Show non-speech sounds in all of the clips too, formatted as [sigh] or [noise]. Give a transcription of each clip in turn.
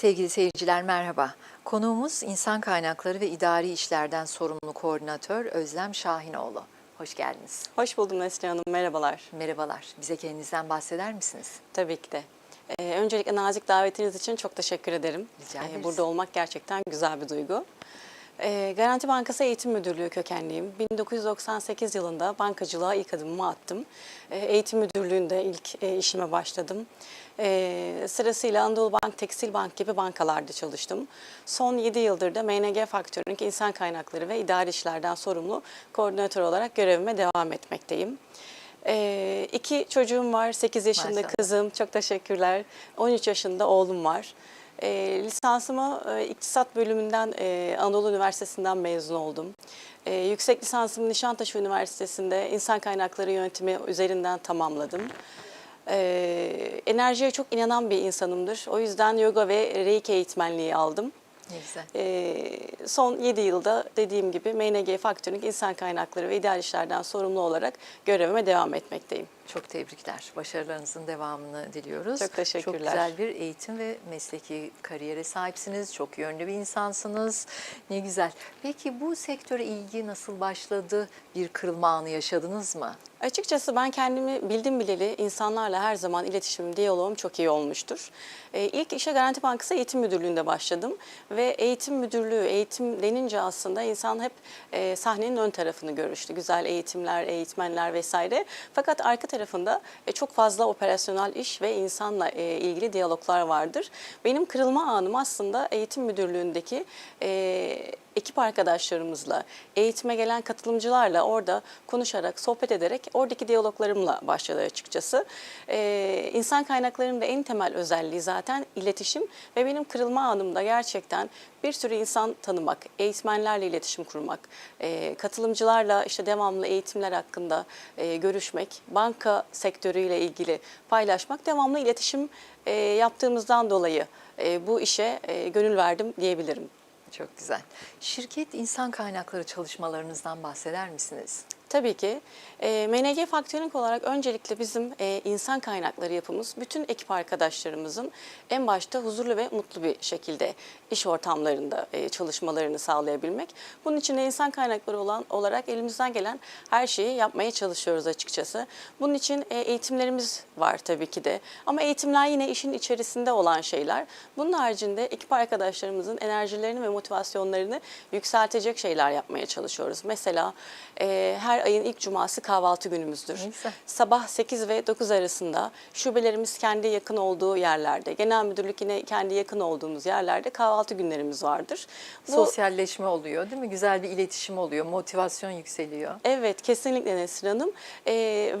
Sevgili seyirciler merhaba. Konuğumuz İnsan Kaynakları ve İdari İşlerden Sorumlu Koordinatör Özlem Şahinoğlu. Hoş geldiniz. Hoş buldum Neslihan Hanım, merhabalar. Merhabalar. Bize kendinizden bahseder misiniz? Tabii ki de. Ee, öncelikle nazik davetiniz için çok teşekkür ederim. Rica ederiz. burada olmak gerçekten güzel bir duygu. Ee, Garanti Bankası Eğitim Müdürlüğü kökenliyim. 1998 yılında bankacılığa ilk adımımı attım. Ee, eğitim Müdürlüğü'nde ilk e, işime başladım. Ee, sırasıyla Anadolu Bank, Tekstil Bank gibi bankalarda çalıştım. Son 7 yıldır da MNG Faktörünk İnsan Kaynakları ve İdari İşlerden sorumlu koordinatör olarak görevime devam etmekteyim. Ee, iki çocuğum var. 8 yaşında Maşallah. kızım. Çok teşekkürler. 13 yaşında oğlum var. E, lisansımı e, iktisat bölümünden e, Anadolu Üniversitesi'nden mezun oldum. E, yüksek lisansımı Nişantaşı Üniversitesi'nde insan kaynakları yönetimi üzerinden tamamladım. E, enerjiye çok inanan bir insanımdır. O yüzden yoga ve reiki eğitmenliği aldım. Ne güzel. E, son 7 yılda dediğim gibi MNG Faktörünk İnsan Kaynakları ve İdari İşlerden sorumlu olarak görevime devam etmekteyim. Çok tebrikler. Başarılarınızın devamını diliyoruz. Çok teşekkürler. Çok güzel bir eğitim ve mesleki kariyere sahipsiniz. Çok yönlü bir insansınız. Ne güzel. Peki bu sektöre ilgi nasıl başladı? Bir kırılma anı yaşadınız mı? Açıkçası ben kendimi bildim bileli insanlarla her zaman iletişimim, diyaloğum çok iyi olmuştur. Ee, ilk işe Garanti Bankası Eğitim Müdürlüğü'nde başladım ve eğitim müdürlüğü, eğitim denince aslında insan hep e, sahnenin ön tarafını görüştü. Güzel eğitimler, eğitmenler vesaire. Fakat arka tarafında e, çok fazla operasyonel iş ve insanla e, ilgili diyaloglar vardır. Benim kırılma anım aslında eğitim müdürlüğündeki e, ekip arkadaşlarımızla, eğitime gelen katılımcılarla orada konuşarak, sohbet ederek oradaki diyaloglarımla başladı açıkçası. Ee, insan kaynaklarının da en temel özelliği zaten iletişim ve benim kırılma anımda gerçekten bir sürü insan tanımak, eğitmenlerle iletişim kurmak, e, katılımcılarla işte devamlı eğitimler hakkında e, görüşmek, banka sektörüyle ilgili paylaşmak, devamlı iletişim e, yaptığımızdan dolayı e, bu işe e, gönül verdim diyebilirim. Çok güzel. Şirket insan kaynakları çalışmalarınızdan bahseder misiniz? Tabii ki. E, MNG Faktörink olarak öncelikle bizim e, insan kaynakları yapımız bütün ekip arkadaşlarımızın en başta huzurlu ve mutlu bir şekilde iş ortamlarında e, çalışmalarını sağlayabilmek. Bunun için de insan kaynakları olan olarak elimizden gelen her şeyi yapmaya çalışıyoruz açıkçası. Bunun için e, eğitimlerimiz var tabii ki de. Ama eğitimler yine işin içerisinde olan şeyler. Bunun haricinde ekip arkadaşlarımızın enerjilerini ve motivasyonlarını yükseltecek şeyler yapmaya çalışıyoruz. Mesela e, her ayın ilk cuması kahvaltı günümüzdür. Ne güzel. Sabah 8 ve 9 arasında şubelerimiz kendi yakın olduğu yerlerde, genel müdürlük yine kendi yakın olduğumuz yerlerde kahvaltı günlerimiz vardır. Bu- Sosyalleşme oluyor değil mi? Güzel bir iletişim oluyor, motivasyon yükseliyor. Evet kesinlikle Nesrin Hanım Ee,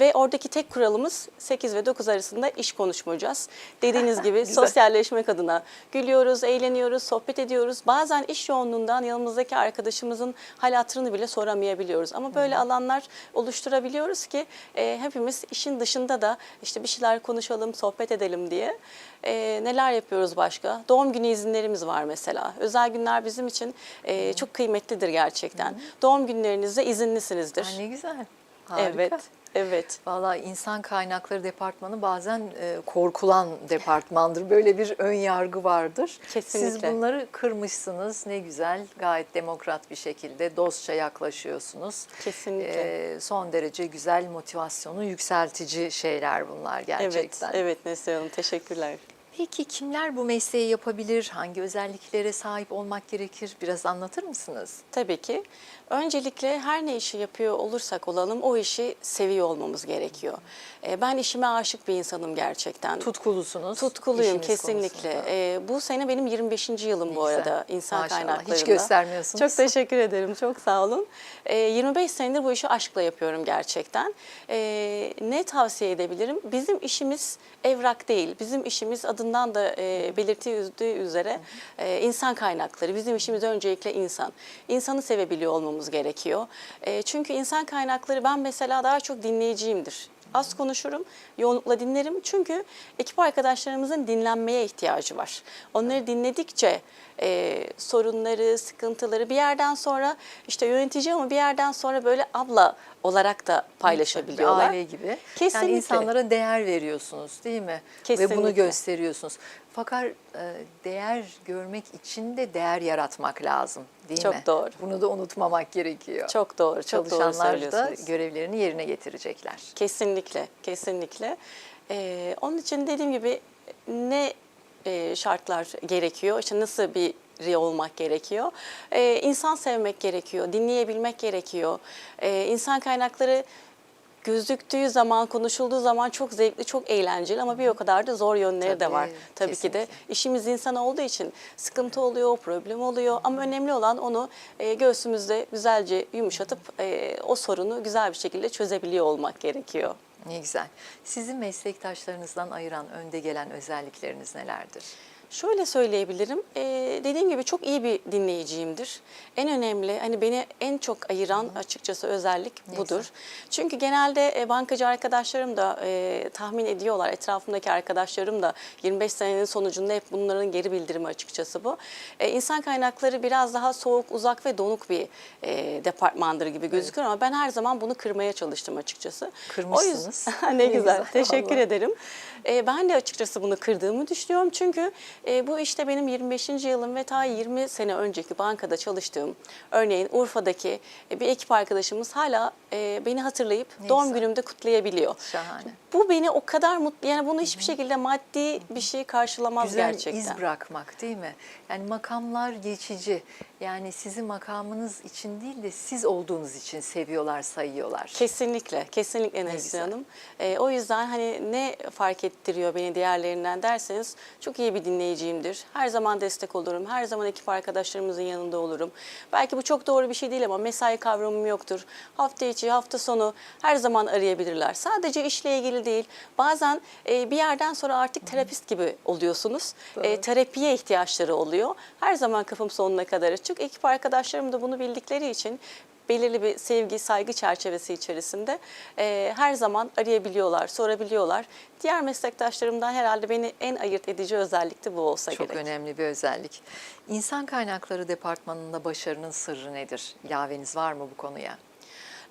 ve oradaki tek kuralımız 8 ve 9 arasında iş konuşmayacağız. Dediğiniz [laughs] gibi sosyalleşmek adına gülüyoruz, eğleniyoruz, sohbet ediyoruz. Bazen iş yoğunluğundan yanımızdaki arkadaşımızın hal hatırını bile soramayabiliyoruz. Ama böyle alanlar oluşturabiliyoruz ki e, hepimiz işin dışında da işte bir şeyler konuşalım, sohbet edelim diye. E, neler yapıyoruz başka? Doğum günü izinlerimiz var mesela. Özel günler bizim için e, çok kıymetlidir gerçekten. Doğum günlerinizde izinlisinizdir. Aa, ne güzel. Harika. Evet, evet. Vallahi insan kaynakları departmanı bazen e, korkulan departmandır. Böyle bir ön yargı vardır. Siz Kesinlikle. bunları kırmışsınız. Ne güzel. Gayet demokrat bir şekilde dostça yaklaşıyorsunuz. Kesinlikle. E, son derece güzel motivasyonu yükseltici şeyler bunlar gerçekten. Evet, evet Neslihan Hanım teşekkürler. Peki kimler bu mesleği yapabilir? Hangi özelliklere sahip olmak gerekir? Biraz anlatır mısınız? Tabii ki. Öncelikle her ne işi yapıyor olursak olalım o işi seviyor olmamız gerekiyor. Ee, Ben işime aşık bir insanım gerçekten. Tutkulusunuz. Tutkuluyum kesinlikle. konusunda. Ee, bu sene benim 25. yılım bu arada insan Maşallah. Hiç kaynaklarında. göstermiyorsunuz. Çok teşekkür ederim. Çok sağ olun. Ee, 25 senedir bu işi aşkla yapıyorum gerçekten. Ee, ne tavsiye edebilirim? Bizim işimiz evrak değil. Bizim işimiz adından da e, belirttiği üzere e, insan kaynakları. Bizim işimiz öncelikle insan. İnsanı sevebiliyor olmamız gerekiyor. E, çünkü insan kaynakları ben mesela daha çok dinleyiciyimdir. Az konuşurum, yoğunlukla dinlerim. Çünkü ekip arkadaşlarımızın dinlenmeye ihtiyacı var. Onları dinledikçe e, sorunları, sıkıntıları bir yerden sonra işte yönetici ama bir yerden sonra böyle abla olarak da paylaşabiliyorlar. Bir aile gibi. Kesinlikle. Yani insanlara değer veriyorsunuz değil mi? Ve bunu Kesinlikle. gösteriyorsunuz. Fakat e, değer görmek için de değer yaratmak lazım değil Çok mi? doğru. Bunu da unutmamak gerekiyor. Çok doğru, çok doğru Çalışanlar da söylüyorsunuz. görevlerini yerine getirecekler. Kesinlikle, kesinlikle. Ee, onun için dediğim gibi ne e, şartlar gerekiyor, işte nasıl biri olmak gerekiyor. Ee, insan sevmek gerekiyor, dinleyebilmek gerekiyor. Ee, insan kaynakları gözüktüğü zaman, konuşulduğu zaman çok zevkli, çok eğlenceli ama bir o kadar da zor yönleri de Tabii, var. Tabii ki de kesinlikle. işimiz insan olduğu için sıkıntı oluyor, problem oluyor ama önemli olan onu e, göğsümüzde güzelce yumuşatıp e, o sorunu güzel bir şekilde çözebiliyor olmak gerekiyor. Ne güzel. Sizin meslektaşlarınızdan ayıran önde gelen özellikleriniz nelerdir? Şöyle söyleyebilirim, e, dediğim gibi çok iyi bir dinleyiciyimdir. En önemli, hani beni en çok ayıran açıkçası özellik Ne budur. Çünkü genelde e, bankacı arkadaşlarım da e, tahmin ediyorlar, etrafımdaki arkadaşlarım da 25 senenin sonucunda hep bunların geri bildirimi açıkçası bu. E, insan kaynakları biraz daha soğuk, uzak ve donuk bir e, departmandır gibi gözüküyor ama ben her zaman bunu kırmaya çalıştım açıkçası. Kırmışsınız. O [laughs] yüzden, ne, Ne güzel, güzel, teşekkür ederim. E, ben de açıkçası bunu kırdığımı düşünüyorum. Çünkü e, bu işte benim 25. yılım ve ta 20 sene önceki bankada çalıştığım, örneğin Urfa'daki e, bir ekip arkadaşımız hala e, beni hatırlayıp Ne doğum güzel. günümde kutlayabiliyor. Şahane. Bu beni o kadar mutlu, yani bunu hiçbir şekilde maddi bir şey karşılamaz Güzel gerçekten. iz bırakmak değil mi? Yani makamlar geçici. Yani sizin makamınız için değil de siz olduğunuz için seviyorlar, sayıyorlar. Kesinlikle, kesinlikle Neslihan güzel. Hanım. Ee, o yüzden hani ne fark ettiriyor beni diğerlerinden derseniz çok iyi bir dinleyiciyimdir. Her zaman destek olurum, her zaman ekip arkadaşlarımızın yanında olurum. Belki bu çok doğru bir şey değil ama mesai kavramım yoktur. Hafta içi, hafta sonu her zaman arayabilirler. Sadece işle ilgili değil, bazen e, bir yerden sonra artık terapist gibi oluyorsunuz. E, terapiye ihtiyaçları oluyor. Her zaman kapım sonuna kadar açık. Ekip arkadaşlarım da bunu bildikleri için belirli bir sevgi, saygı çerçevesi içerisinde e, her zaman arayabiliyorlar, sorabiliyorlar. Diğer meslektaşlarımdan herhalde beni en ayırt edici özellik de bu olsa Çok gerek. önemli bir özellik. İnsan kaynakları departmanında başarının sırrı nedir? Yaveniz var mı bu konuya?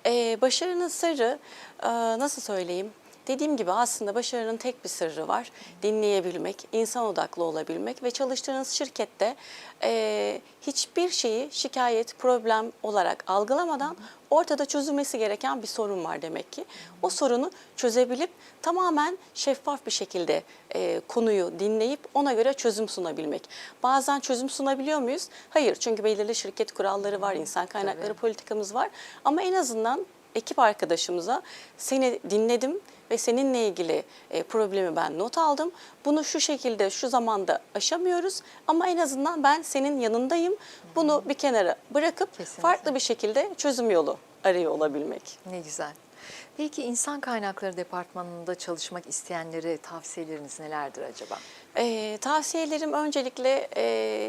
Ee, başarının sırrı e, nasıl söyleyeyim? Dediğim gibi aslında başarının tek bir sırrı var. Dinleyebilmek, insan odaklı olabilmek ve çalıştığınız şirkette e, hiçbir şeyi şikayet, problem olarak algılamadan ortada çözülmesi gereken bir sorun var demek ki. O sorunu çözebilip tamamen şeffaf bir şekilde e, konuyu dinleyip ona göre çözüm sunabilmek. Bazen çözüm sunabiliyor muyuz? Hayır çünkü belirli şirket kuralları var, insan kaynakları Tabii. politikamız var. Ama en azından ekip arkadaşımıza seni dinledim ve seninle ilgili e, problemi ben not aldım. Bunu şu şekilde şu zamanda aşamıyoruz ama en azından ben senin yanındayım. Bunu bir kenara bırakıp Kesinlikle. farklı bir şekilde çözüm yolu arıyor olabilmek. Ne güzel. Peki insan kaynakları departmanında çalışmak isteyenlere tavsiyeleriniz nelerdir acaba? Ee, tavsiyelerim öncelikle e,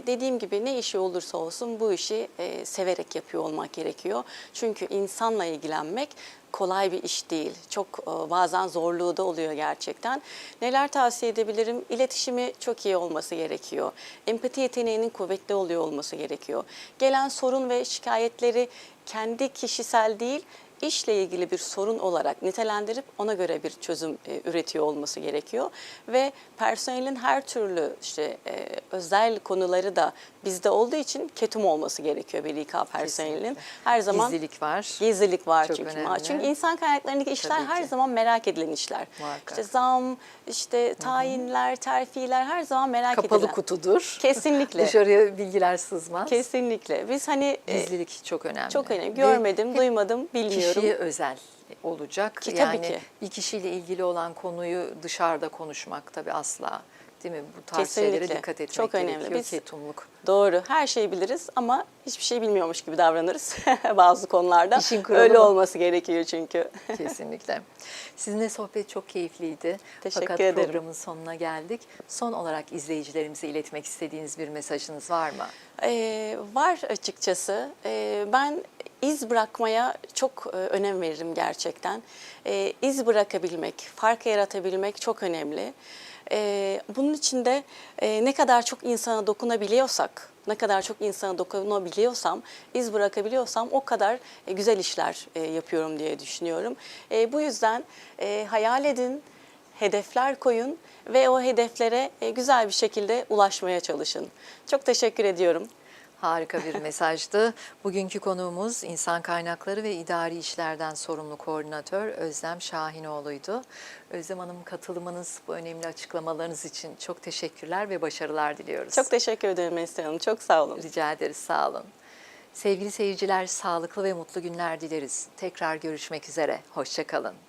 dediğim gibi ne işi olursa olsun bu işi e, severek yapıyor olmak gerekiyor. Çünkü insanla ilgilenmek kolay bir iş değil. Çok e, bazen zorluğu da oluyor gerçekten. Neler tavsiye edebilirim? İletişimi çok iyi olması gerekiyor. Empati yeteneğinin kuvvetli oluyor olması gerekiyor. Gelen sorun ve şikayetleri kendi kişisel değil, işle ilgili bir sorun olarak nitelendirip ona göre bir çözüm e, üretiyor olması gerekiyor. Ve personelin her türlü işte e, özel konuları da bizde olduğu için ketum olması gerekiyor bir İK personelinin. Her zaman Gizlilik var. Gizlilik var Çok çünkü. önemli. Çünkü insan kaynaklarındaki işler Tabii her ki. zaman merak edilen işler. Muhakkak. İşte zam, işte tayinler, terfiler her zaman merak Kapalı edilen. kutudur. Kesinlikle. [laughs] Dışarıya bilgiler sızmaz. Kesinlikle. Biz hani e, Gizlilik çok önemli. çok önemli. Ve Görmedim, hep duymadım, bilmiyorum. Kişiye özel olacak. Ki tabii yani ki. bir kişiyle ilgili olan konuyu dışarıda konuşmak tabii asla değil mi? Bu tarz şeylere Kesinlikle. dikkat etmek Çok önemli. gerekiyor. Biz- Ketumluk. Doğru. Her şeyi biliriz ama hiçbir şey bilmiyormuş gibi davranırız [laughs] bazı konularda. İşin kuralı Öyle bu. olması gerekiyor çünkü. [laughs] Kesinlikle. Sizinle sohbet çok keyifliydi. Teşekkür Fakat ederim. programın sonuna geldik. Son olarak izleyicilerimize iletmek istediğiniz bir mesajınız var mı? Ee, var açıkçası. Ee, ben iz bırakmaya çok e, önem veririm gerçekten. Ee, iz bırakabilmek, fark yaratabilmek çok önemli. Ee, bunun için de e, ne kadar çok insana dokunabiliyorsak, ne kadar çok insana dokunabiliyorsam, iz bırakabiliyorsam o kadar e, güzel işler e, yapıyorum diye düşünüyorum. E, bu yüzden e, hayal edin, hedefler koyun ve o hedeflere e, güzel bir şekilde ulaşmaya çalışın. Çok teşekkür ediyorum. Harika bir [laughs] mesajdı. Bugünkü konuğumuz İnsan Kaynakları ve İdari İşlerden sorumlu koordinatör Özlem Şahinoğlu'ydu. Özlem Hanım katılımınız, bu önemli açıklamalarınız için çok teşekkürler ve başarılar diliyoruz. Çok teşekkür ederim Esra Hanım. Çok sağ olun. Rica ederiz, sağ olun. Sevgili seyirciler, sağlıklı ve mutlu günler dileriz. Tekrar görüşmek üzere, hoşçakalın.